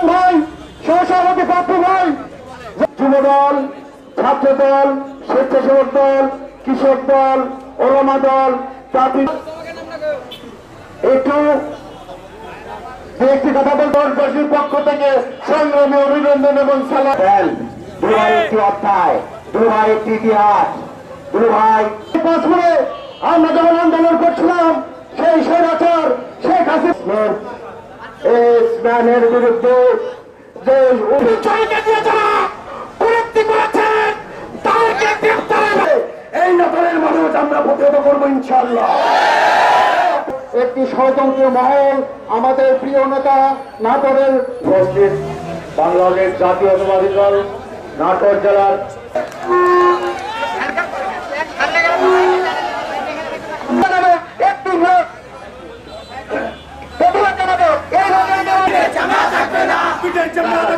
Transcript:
ইসলাম ভাই সহসভাপতি পাপ্পু ভাই যুব দল ছাত্র দল স্বেচ্ছাসেবক দল কৃষক দল ওলামা দল জাতি একটু একটি কথা বলতে দলবাসীর পক্ষ থেকে সংগ্রামে অভিনন্দন এবং সালাম। দু ভাই একটি অধ্যায় দু ভাই একটি ইতিহাস দু ভাই পাঁচ আমরা যখন আন্দোলন করছিলাম সেই সেই আচার সেই কাছে ইসলামের বিরুদ্ধে যে জয়কে দিয়ে যারা করেছেন তাদেরকে গ্রেফতারের এই নাটকের মানুষ আমরা প্রতিহত করব ইনশাল্লাহ একটি ষড়যন্ত্র মহল আমাদের প্রিয় নেতা নাটোরের বাংলাদেশ জাতীয়তাবাদী দল, নাটোর জেলার Ahmed Jamal